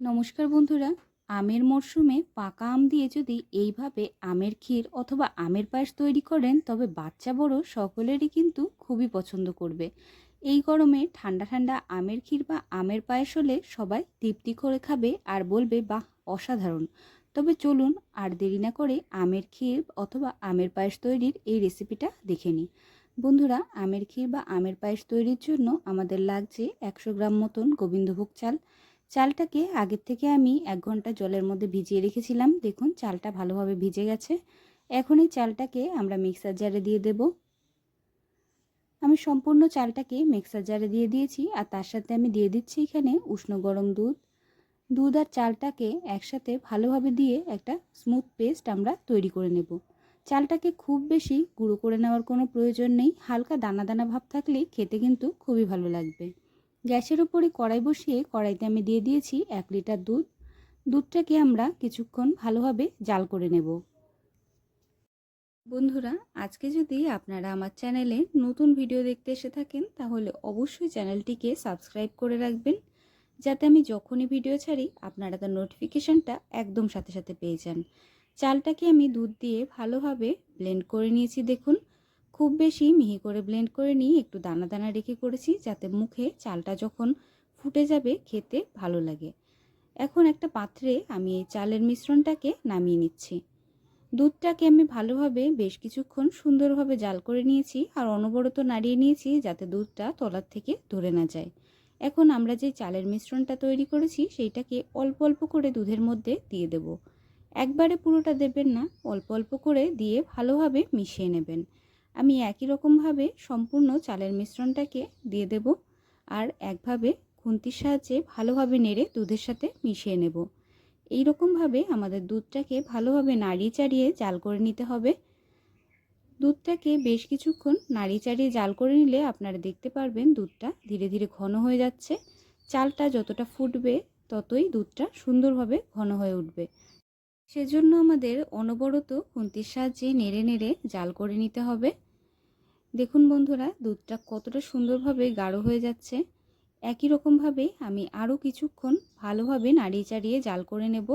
নমস্কার বন্ধুরা, আমের মরশুমে পাকা আম দিয়ে যদি এইভাবে আমের ক্ষীর অথবা আমের পায়েস তৈরি করেন, তবে বাচ্চা বড় সকলেরই কিন্তু খুবই পছন্দ করবে। এই গরমে ঠান্ডা ঠান্ডা আমের ক্ষীর বা আমের পায়েস হলে সবাই তৃপ্তি করে খাবে আর বলবে, বাহ, অসাধারণ। তবে চলুন আর দেরি না করে আমের ক্ষীর অথবা আমের পায়েস তৈরির এই রেসিপিটা দেখে নিই। বন্ধুরা, আমের ক্ষীর বা আমের পায়েস তৈরির জন্য আমাদের লাগছে একশো গ্রাম মতন গোবিন্দভোগ চাল চালটাকে আগের থেকে আমি এক ঘণ্টা জলের মধ্যে ভিজিয়ে রেখেছিলাম। দেখুন, চালটা ভালোভাবে ভিজে গেছে। এখন এই চালটাকে আমরা মিক্সার জারে দিয়ে দেব। আমি সম্পূর্ণ চালটাকে মিক্সার জারে দিয়ে দিয়েছি আর তার সাথে আমি দিয়ে দিচ্ছি এখানে উষ্ণ গরম দুধ। দুধ আর চালটাকে একসাথে ভালোভাবে দিয়ে একটা স্মুথ পেস্ট আমরা তৈরি করে নেব। চালটাকে খুব বেশি গুঁড়ো করে নেওয়ার কোনো প্রয়োজন নেই। হালকা দানা দানা ভাব থাকলেই খেতে কিন্তু খুবই ভালো লাগবে। গ্যাসের উপরে কড়াই বসিয়ে কড়াইতে আমি দিয়ে দিয়েছি এক লিটার দুধ। দুধটাকে আমরা কিছুক্ষণ ভালোভাবে জাল করে নেব। বন্ধুরা, আজকে যদি আপনারা আমার চ্যানেলে নতুন ভিডিও দেখতে এসে থাকেন, তাহলে অবশ্যই চ্যানেলটিকে সাবস্ক্রাইব করে রাখবেন। যাতে আমি যখনই ভিডিও ছাড়ি, আপনারা তার নোটিফিকেশানটা একদম সাথে সাথে পেয়ে যান। চালটাকে আমি দুধ দিয়ে ভালোভাবে ব্লেন্ড করে নিয়েছি, দেখুন। খুব বেশি মিহি করে ব্লেন্ড করে নিই একটু দানা দানা রেখে করেছি, যাতে মুখে চালটা যখন ফুটে যাবে খেতে ভালো লাগে। এখন একটা পাত্রে আমি এই চালের মিশ্রণটাকে নামিয়ে নিচ্ছি। দুধটাকে আমি ভালোভাবে বেশ কিছুক্ষণ সুন্দরভাবে জাল করে নিয়েছি আর অনবরত নাড়িয়ে নিয়েছি যাতে দুধটা তলার থেকে ধরে না যায়। এখন আমরা যে চালের মিশ্রণটা তৈরি করেছি সেইটাকে অল্প অল্প করে দুধের মধ্যে দিয়ে দেব। একবারে পুরোটা দেবেন না, অল্প অল্প করে দিয়ে ভালোভাবে মিশিয়ে নেবেন। আমি একই রকমভাবে সম্পূর্ণ চালের মিশ্রণটাকে দিয়ে দেব আর একভাবে খুন্তির সাহায্যে ভালোভাবে নেড়ে দুধের সাথে মিশিয়ে নেব। এই রকমভাবে আমাদের দুধটাকে ভালোভাবে নাড়িয়ে চাড়িয়ে জাল করে নিতে হবে। দুধটাকে বেশ কিছুক্ষণ নাড়িয়ে চাড়িয়ে জাল করে নিলে আপনারা দেখতে পারবেন দুধটা ধীরে ধীরে ঘন হয়ে যাচ্ছে। চালটা যতটা ফুটবে ততই দুধটা সুন্দরভাবে ঘন হয়ে উঠবে। সেজন্য আমাদের অনবরত খুন্তির সাহায্যে নেড়ে নেড়ে জাল করে নিতে হবে। দেখুন বন্ধুরা, দুধটা কতটা সুন্দরভাবে গাঢ় হয়ে যাচ্ছে। একই রকমভাবে আমি আরও কিছুক্ষণ ভালোভাবে নাড়িয়ে চাড়িয়ে জাল করে নেব।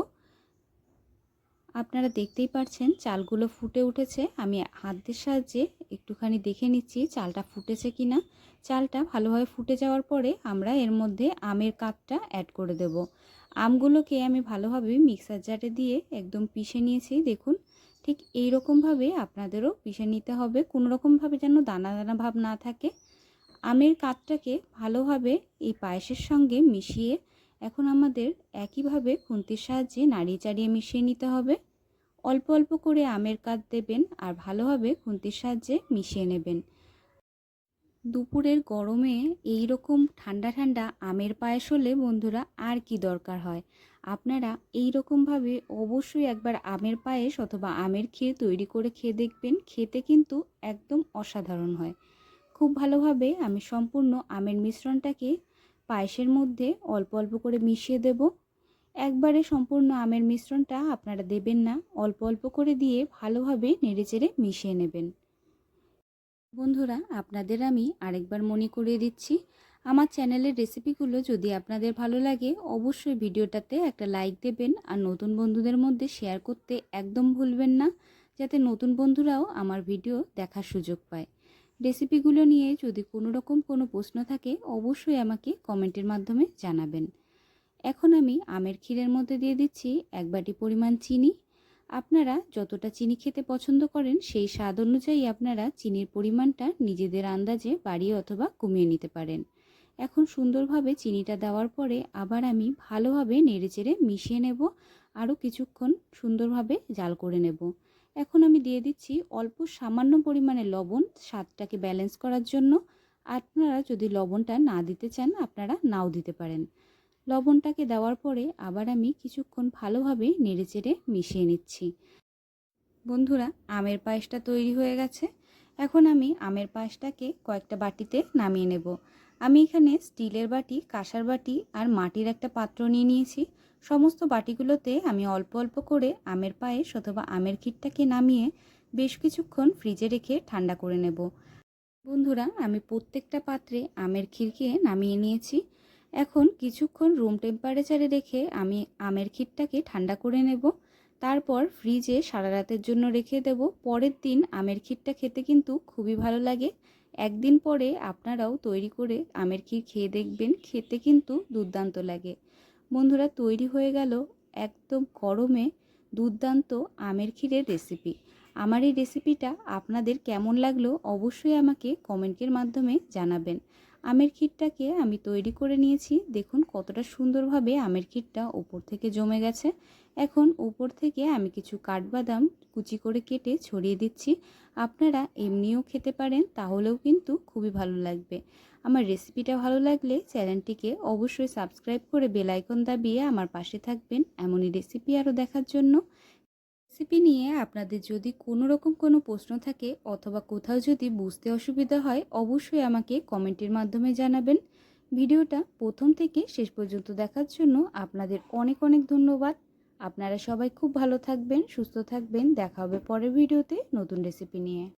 আপনারা দেখতেই পাচ্ছেন চালগুলো ফুটে উঠেছে। আমি হাতের সাহায্যে একটুখানি দেখে নিচ্ছি চালটা ফুটেছে কি না চালটা ভালোভাবে ফুটে যাওয়ার পরে আমরা এর মধ্যে আমের কাঠটা অ্যাড করে দেব। আমগুলোকে আমি ভালোভাবে মিক্সার জারে দিয়ে একদম পিষে নিয়েছি, দেখুন। ঠিক এই রকমভাবে আপনাদেরও পিষে নিতে হবে। কোনো রকমভাবে যেন দানা দানা ভাব না থাকে। আমের কাঠটাকে ভালোভাবে এই পায়েসের সঙ্গে মিশিয়ে এখন আমাদের একইভাবে খুন্তির সাহায্যে নাড়িয়ে চাড়িয়ে মিশিয়ে নিতে হবে। অল্প অল্প করে আমের কাঠ দেবেন আর ভালোভাবে খুন্তির সাহায্যে মিশিয়ে নেবেন। দুপুরের গরমে এই রকম ঠান্ডা ঠান্ডা আমের পায়েস হলে বন্ধুরা আর কি দরকার হয়? আপনারা এই রকমভাবে অবশ্যই একবার আমের পায়েস অথবা আমের ক্ষীর তৈরি করে খেয়ে দেখবেন, খেতে কিন্তু একদম অসাধারণ হয়। খুব ভালোভাবে আমি সম্পূর্ণ আমের মিশ্রণটাকে পায়েসের মধ্যে অল্প অল্প করে মিশিয়ে দেব। একবারে সম্পূর্ণ আমের মিশ্রণটা আপনারা দেবেন না, অল্প অল্প করে দিয়ে ভালোভাবে নেড়েচেড়ে মিশিয়ে নেবেন। বন্ধুরা, আপনাদের আমি আরেকবার মনে করিয়ে দিচ্ছি, আমার চ্যানেলের রেসিপিগুলো যদি আপনাদের ভালো লাগে, অবশ্যই ভিডিওটাতে একটা লাইক দেবেন আর নতুন বন্ধুদের মধ্যে শেয়ার করতে একদম ভুলবেন না, যাতে নতুন বন্ধুরাও আমার ভিডিও দেখার সুযোগ পায়। রেসিপিগুলো নিয়ে যদি কোনো রকম কোনো প্রশ্ন থাকে, অবশ্যই আমাকে কমেন্টের মাধ্যমে জানাবেন। এখন আমি আমের ক্ষীরের মধ্যে দিয়ে দিচ্ছি এক বাটি পরিমাণ চিনি আপনারা যতটা চিনি খেতে পছন্দ করেন, সেই স্বাদ অনুযায়ী আপনারা চিনির পরিমাণটা নিজেদের আন্দাজে বাড়িয়ে অথবা কমিয়ে নিতে পারেন। এখন সুন্দরভাবে চিনিটা দেওয়ার পরে আবার আমি ভালোভাবে নেড়েচেড়ে মিশিয়ে নেব, আরও কিছুক্ষণ সুন্দরভাবে জাল করে নেব। এখন আমি দিয়ে দিচ্ছি অল্প সামান্য পরিমাণে লবণ স্বাদটাকে ব্যালেন্স করার জন্য। আপনারা যদি লবণটা না দিতে চান, আপনারা নাও দিতে পারেন। লবণটাকে দেওয়ার পরে আবার আমি কিছুক্ষণ ভালোভাবে নেড়েচেড়ে মিশিয়ে নিচ্ছি। বন্ধুরা, আমের পায়েসটা তৈরি হয়ে গেছে। এখন আমি আমের পায়েসটাকে কয়েকটা বাটিতে নামিয়ে নেব। আমি এখানে স্টিলের বাটি, কাঁসার বাটি আর মাটির একটা পাত্র নিয়ে নিয়েছি। সমস্ত বাটিগুলোতে আমি অল্প অল্প করে আমের পায়েস অথবা আমের ক্ষীরটাকে নামিয়ে বেশ কিছুক্ষণ ফ্রিজে রেখে ঠান্ডা করে নেব। বন্ধুরা, আমি প্রত্যেকটা পাত্রে আমের ক্ষীরকে নামিয়ে নিয়েছি। এখন কিছুক্ষণ রুম টেম্পারেচারে রেখে আমি আমের ক্ষীরটাকে ঠান্ডা করে নেব। তারপর ফ্রিজে সারা রাতের জন্য রেখে দেব। পরের দিন আমের ক্ষীরটা খেতে কিন্তু খুবই ভালো লাগে। একদিন পরে আপনারাও তৈরি করে আমের ক্ষীর খেয়ে দেখবেন, খেতে কিন্তু দুর্দান্ত লাগে। বন্ধুরা, তৈরি হয়ে গেল একদম গরমে দুর্দান্ত আমের ক্ষীরের রেসিপি আমার এই রেসিপিটা আপনাদের কেমন লাগল অবশ্যই আমাকে কমেন্টের মাধ্যমে জানাবেন। আমের ক্ষীরটাকে আমি তৈরি করে নিয়েছি। দেখুন কতটা সুন্দরভাবে আমের ক্ষীরটা ওপর থেকে জমে গেছে। এখন উপর থেকে আমি কিছু কাঠবাদাম কুচি করে কেটে ছড়িয়ে দিচ্ছি। আপনারা এমনিও খেতে পারেন, তাহলেও কিন্তু খুবই ভালো লাগবে। আমার রেসিপিটা ভালো লাগলে চ্যানেলটিকে অবশ্যই সাবস্ক্রাইব করে বেল আইকন দাবিয়ে আমার পাশে থাকবেন। এমনই রেসিপি আরও দেখার জন্য রেসিপি নিয়ে আপনাদের যদি কোনো রকম কোনো প্রশ্ন থাকে অথবা কোথাও যদি বুঝতে অসুবিধা হয়, অবশ্যই আমাকে কমেন্টের মাধ্যমে জানাবেন। ভিডিওটা প্রথম থেকে শেষ পর্যন্ত দেখার জন্য আপনাদের অনেক অনেক ধন্যবাদ। আপনারা সবাই খুব ভালো থাকবেন, সুস্থ থাকবেন। দেখা হবে পরের ভিডিওতে নতুন রেসিপি নিয়ে।